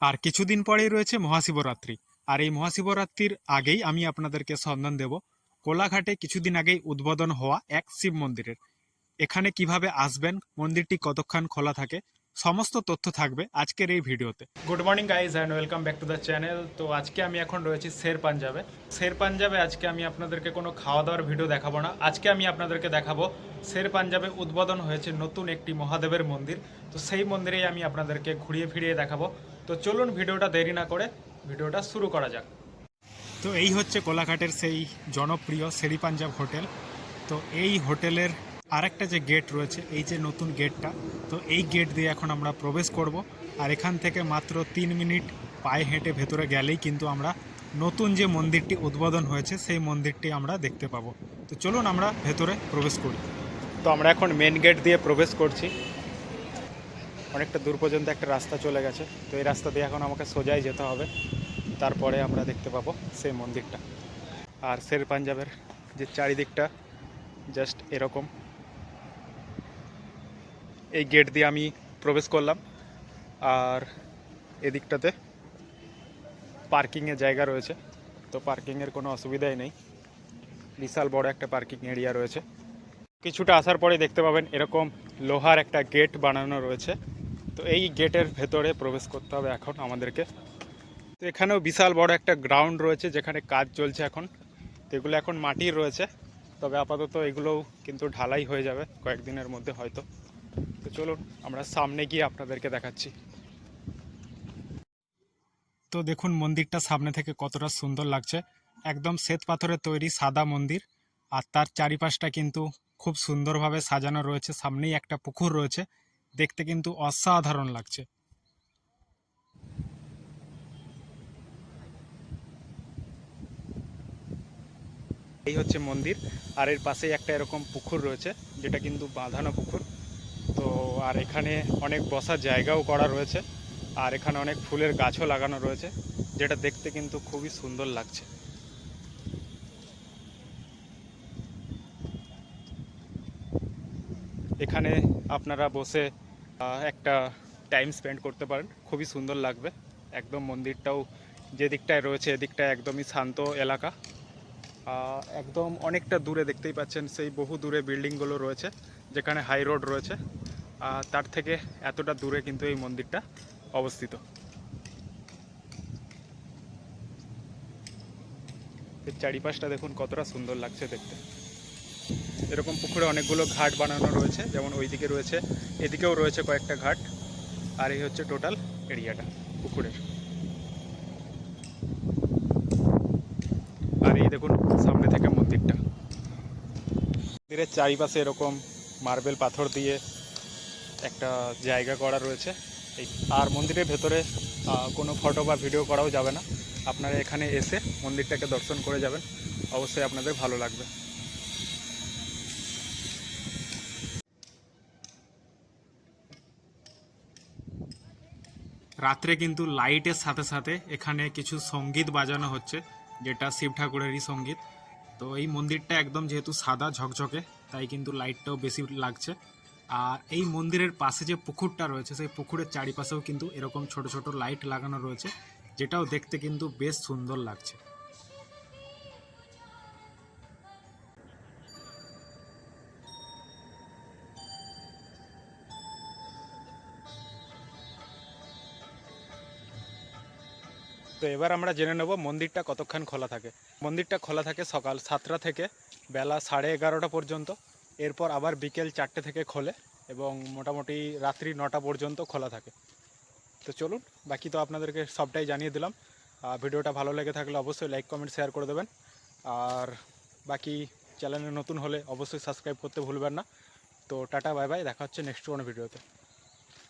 আর কিছুদিন পরেই রয়েছে মহাশিবরাত্রি। আর এই মহাশিবরাত্রির আগেই আমি আপনাদেরকে সন্ধান দেব, কোলাঘাটে কিছুদিন আগেই উদ্বোধন হওয়া এক শিব মন্দিরের। এখানে কীভাবে আসবেন, মন্দিরটি কতক্ষণ খোলা থাকে, সমস্ত তথ্য থাকবে আজকের এই ভিডিওতে। Good morning guys and welcome back to the channel তো আজকে আমি এখন রয়েছি শের পাঞ্জাবে। শের পাঞ্জাবে আজকে আমি আপনাদেরকে কোনো খাওয়া দাওয়ার ভিডিও দেখাবো না। আজকে আমি আপনাদেরকে দেখাবো, শের পাঞ্জাবে উদ্বোধন হয়েছে নতুন একটি মহাদেবের মন্দির। তো সেই মন্দিরেই আমি আপনাদেরকে ঘুরিয়ে ফিরিয়ে দেখাবো। তো চলুন ভিডিওটা দেরি না করে ভিডিওটা শুরু করা যাক। তো এই হচ্ছে কোলাঘাটের সেই জনপ্রিয় শেরি পাঞ্জাব হোটেল। তো এই হোটেলের আরেকটা যে গেট রয়েছে এই যে নতুন গেটটা তো এই গেট দিয়ে এখন আমরা প্রবেশ করব। আর এখান থেকে মাত্র তিন মিনিট পায়ে হেঁটে ভেতরে গেলেই কিন্তু আমরা নতুন যে মন্দিরটি উদ্বোধন হয়েছে সেই মন্দিরটি আমরা দেখতে পাবো। তো চলুন আমরা ভেতরে প্রবেশ করি। তো আমরা এখন মেন গেট দিয়ে প্রবেশ করছি। অনেকটা দূর পর্যন্ত একটা রাস্তা চলে গেছে। তো এই রাস্তা দিয়ে এখন আমাকে সোজাই যেতে হবে। তারপরে আমরা দেখতে পাবো সেই মন্দিরটা। আর শের পাঞ্জাবের যে চারিদিকটা জাস্ট এরকম। এই গেট দিয়ে আমি প্রবেশ করলাম। আর এদিকটাতে পার্কিংয়ের জায়গা রয়েছে। তো পার্কিংয়ের কোনো অসুবিধাই নেই। বিশাল বড় একটা পার্কিং এরিয়া রয়েছে। কিছুটা আসার পরে দেখতে পাবেন এরকম লোহার একটা গেট বানানো রয়েছে। তো এই গেটের ভেতরে প্রবেশ করতে হবে এখন আমাদেরকে। তো এখানেও বিশাল বড় একটা গ্রাউন্ড রয়েছে যেখানে কাজ চলছে এখন। তো এগুলো এখন মাটির রয়েছে। তবে আপাতত এগুলোও কিন্তু ঢালাই হয়ে যাবে কয়েকদিনের মধ্যে হয়তো। তো চলুন, আমরা সামনে গিয়ে আপনাদেরকে দেখাচ্ছি। তো দেখুন, মন্দিরটা সামনে থেকে কতটা সুন্দর লাগছে। একদম শ্বেত পাথরের তৈরি সাদা মন্দির। আর তার চারিপাশটা কিন্তু খুব সুন্দরভাবে সাজানো রয়েছে। সামনেই একটা পুকুর রয়েছে। দেখতে কিন্তু অসাধারণ লাগছে। এই হচ্ছে মন্দির, আর এর পাশেই একটা এরকম পুকুর রয়েছে, যেটা কিন্তু বাঁধানো পুকুর। তো, আর এখানে অনেক বসার জায়গাও করা রয়েছে, আর এখানে অনেক ফুলের গাছও লাগানো রয়েছে, যেটা দেখতে কিন্তু খুবই সুন্দর লাগছে। এখানে আপনারা বসে একটা টাইম স্পেন্ড করতে পারেন। খুবই সুন্দর লাগবে। একদম মন্দিরটাও যে দিকটায় রয়েছে এদিকটায় একদমই শান্ত এলাকা। একদম অনেকটা দূরে দেখতেই পাচ্ছেন, সেই বহু দূরে বিল্ডিংগুলো রয়েছে, যেখানে হাই রোড রয়েছে। তার থেকে এতটা দূরে কিন্তু এই মন্দিরটা অবস্থিত। চারিপাশটা দেখুন কতটা সুন্দর লাগছে দেখতে। এরকম পুকুরে অনেকগুলো ঘাট বানানো রয়েছে, যেমন ওইদিকে রয়েছে, এদিকেও রয়েছে কয়েকটা ঘাট, আর এই হচ্ছে টোটাল এরিয়াটা, পুকুরের। আর এই দেখুন, সামনে থেকে মন্দিরটা। মন্দিরের চারিপাশে এরকম মার্বেল পাথর দিয়ে একটা জায়গা করা রয়েছে। এই, আর মন্দিরের ভেতরে কোনো ফটো বা ভিডিও করাও যাবে না। আপনারা এখানে এসে মন্দিরটাকে দর্শন করে যাবেন। অবশ্যই আপনাদের ভালো লাগবে। রাত্রে কিন্তু লাইটের সাথে সাথে এখানে কিছু সংগীত বাজানো হচ্ছে, যেটা শিব ঠাকুরেরই সংগীত। তো এই মন্দিরটা একদম যেহেতু সাদা, ঝকঝকে, তাই কিন্তু লাইটটাও বেশি লাগছে। আর এই মন্দিরের পাশে যে পুকুরটা রয়েছে, সেই পুকুরের চারিপাশেও কিন্তু এরকম ছোট ছোট লাইট লাগানো রয়েছে, যেটাও দেখতে কিন্তু বেশ সুন্দর লাগছে। তো এবার আমরা জেনে নেব মন্দিরটা কতক্ষণ খোলা থাকে। মন্দিরটা খোলা থাকে সকাল সাতটা থেকে বেলা সাড়ে এগারোটা পর্যন্ত। এরপর আবার বিকেল চারটে থেকে খোলে এবং মোটামুটি রাত্রি নটা পর্যন্ত খোলা থাকে। তো চলুন, বাকি তো আপনাদেরকে সবটাই জানিয়ে দিলাম। ভিডিওটা ভালো লেগে থাকলে অবশ্যই লাইক, কমেন্ট, শেয়ার করে দেবেন। আর বাকি চ্যানেলে নতুন হলে অবশ্যই সাবস্ক্রাইব করতে ভুলবেন না। তো টাটা, বাই বাই, দেখা হচ্ছে নেক্সট কোনো ভিডিওতে।